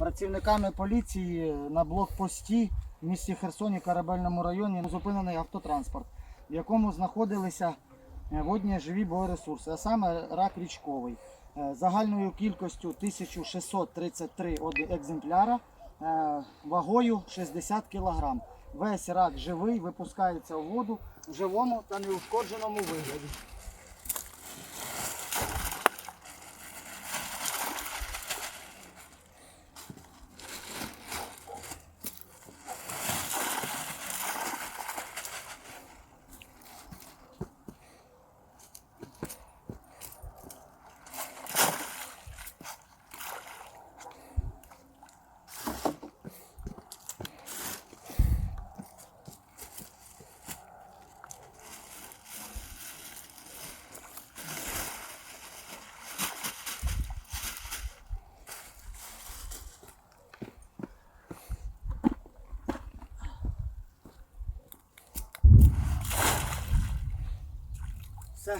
працівниками поліції на блокпості в місті Херсоні, Корабельному районі зупинений автотранспорт, в якому знаходилися е, водні живі біоресурси, а саме рак річковий. Е, Загальною кількістю 1633 од- екземпляра, е, вагою 60 кг. Весь рак живий, випускається у воду в живому та неушкодженому вигляді. 三